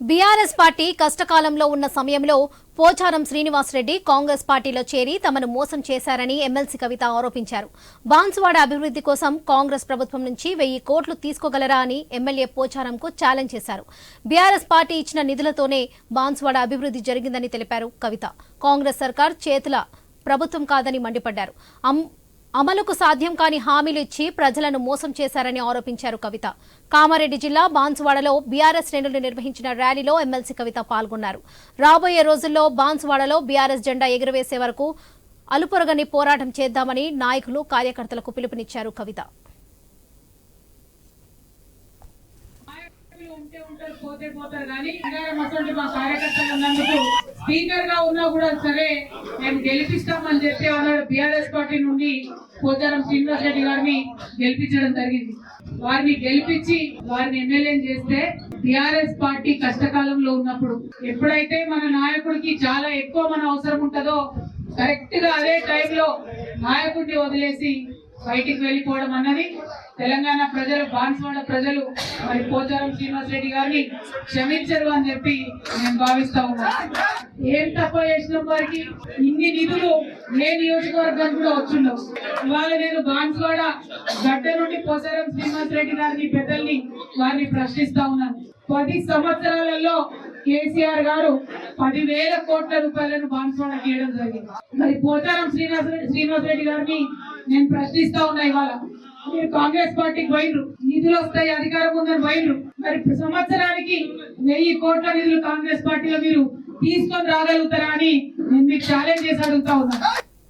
BRS party కష్టకాలంలో ఉన్న సమయంలో పోచారం శ్రీనివాసరెడ్డి కాంగ్రెస్ పార్టీలో చేరి తమను మోసం చేశారని ఎమ్మెల్సీ కవిత ఆరోపించారు. బాన్సువాడ అభివృద్ధి కోసం కాంగ్రెస్ ప్రభుత్వం నుంచి వెయ్యి కోట్లు తీసుకోగలరా అని ఎమ్మెల్యే పోచారంకు ఛాలెంజ్ చేశారు. బీఆర్ఎస్ పార్టీ ఇచ్చిన నిధులతోనే బాన్సువాడ అభివృద్ధి జరిగిందని తెలిపారు కవిత. కాంగ్రెస్ సర్కార్ చేతుల ప్రభుత్వం కాదని మండిపడ్డారు. అమలుకు సాధ్యం కాని హామీలు ఇచ్చి ప్రజలను మోసం చేశారని ఆరోపించారు కవిత. కామారెడ్డి జిల్లా బాన్సువాడలో బీఆర్ఎస్ శ్రేణులు నిర్వహించిన ర్యాలీలో ఎమ్మెల్సీ కవిత పాల్గొన్నారు. రాబోయే రోజుల్లో బాన్సువాడలో బీఆర్ఎస్ జెండా ఎగురవేసే వరకు అలుపొరగని పోరాటం చేద్దామని నాయకులు కార్యకర్తలకు పిలుపునిచ్చారు కవిత నాయకులు ఉంటే ఉంటారు పోతే పోతారు. కానీ బంగారం మా కార్యకర్తలు ఉన్నందుకు స్పీకర్గా ఉన్నా కూడా సరే మేము గెలిపిస్తామని చెప్పి అన్నాడు బీఆర్ఎస్ పార్టీ నుండి పోచారం శ్రీనివాస్ రెడ్డి గారిని గెలిపించడం జరిగింది. వారిని గెలిపించి వారిని ఎమ్మెల్యే చేస్తే బీఆర్ఎస్ పార్టీ కష్టకాలంలో ఉన్నప్పుడు ఎప్పుడైతే మన నాయకుడికి చాలా ఎక్కువ మన అవసరం ఉంటుందో కరెక్ట్గా అదే టైంలో నాయకుడిని వదిలేసి బయటికి వెళ్ళిపోవడం అన్నది తెలంగాణ ప్రజలు బాన్స్వాడ ప్రజలు మరి పోచారం శ్రీనివాస్ రెడ్డి గారిని క్షమించరు అని చెప్పి నేను భావిస్తా ఉన్నాను ఏం తప్ప చేసిన వారికి? ఇన్ని నిధులు ఏ నియోజకవర్గానికి కూడా వచ్చిండవు. ఇవాళ నేను బాన్స్వాడ గడ్డ నుండి పోచారం శ్రీనివాస్ రెడ్డి గారిని పెద్దల్ని వారిని ప్రశ్నిస్తా ఉన్నాను. పది సంవత్సరాలలో కేసీఆర్ గారు పదివేల కోట్ల రూపాయలను బాన్స్వాడకి చేయడం జరిగింది. మరి పోచారం శ్రీనివాస శ్రీనివాస్ రెడ్డి గారిని నేను ప్రశ్నిస్తా ఉన్నా ఇవాళ. మీరు కాంగ్రెస్ పార్టీకి పోయినరు నిధులు వస్తాయి అధికారం ఉందని పోయినరు మరి సంవత్సరానికి వెయ్యి కోట్ల నిధులు కాంగ్రెస్ పార్టీలో మీరు తీసుకొని రాగలుగుతారా అని నేను మీకు ఛాలెంజ్ చేసి అడుగుతా ఉన్నాను